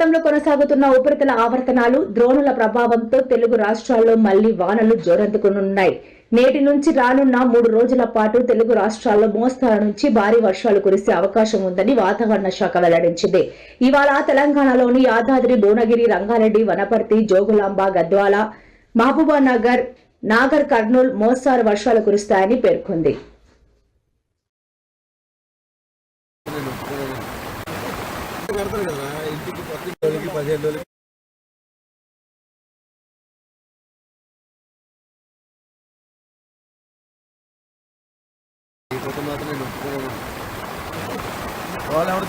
గతంలో కొనసాగుతున్న ఉపరితల ఆవర్తనాలు ద్రోణుల ప్రభావంతో తెలుగు రాష్ట్రాల్లో మళ్ళీ వానలు జోరందుకునున్నాయి. నేటి నుంచి రానున్న మూడు రోజుల పాటు తెలుగు రాష్ట్రాల్లో మోస్తరు నుంచి భారీ వర్షాలు కురిసే అవకాశం ఉందని వాతావరణ శాఖ వెల్లడించింది. ఇవాళ తెలంగాణలోని యాదాద్రి భువనగిరి రంగారెడ్డి వనపర్తి జోగులాంబ గద్వాల మహబూబానగర్ నాగర్ కర్నూల్ మోస్తారు వర్షాలు కురుస్తాయని పేర్కొంది. పెడతారు కదా ఇంటికి పది రోజులకి పదిహేను రోజులకి. ఈ మాత్రం నేను ఒప్పుకోను వాళ్ళు ఎవరు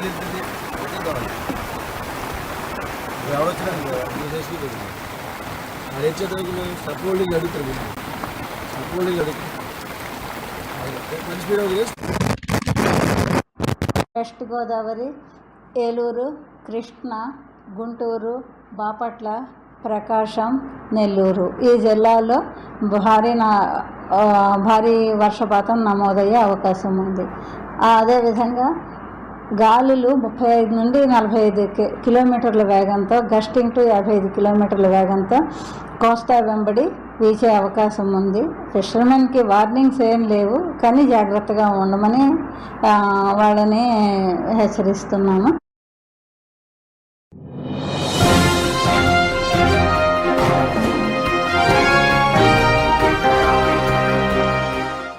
కావాలి ఎవరు అది స్టప్ హోల్డింగ్ అడుగుతారు స్టప్ హోల్డింగ్ అడుగుతారు. మంచి స్పీడ్ అవుతుంది వెస్ట్ గోదావరి ఏలూరు కృష్ణ గుంటూరు బాపట్ల ప్రకాశం నెల్లూరు. ఈ జిల్లాల్లో భారీ నా భారీ వర్షపాతం నమోదయ్యే అవకాశం ఉంది. అదేవిధంగా గాలులు ముప్పై ఐదు నుండి నలభై ఐదు కిలోమీటర్ల వేగంతో గస్టింగ్ టు యాభై ఐదు కిలోమీటర్ల వేగంతో కోస్తా వెంబడి వీచే అవకాశం ఉంది. ఫిషర్మెన్కి వార్నింగ్స్ ఏం లేవు కానీ జాగ్రత్తగా ఉండమని వాళ్ళని హెచ్చరిస్తున్నాము.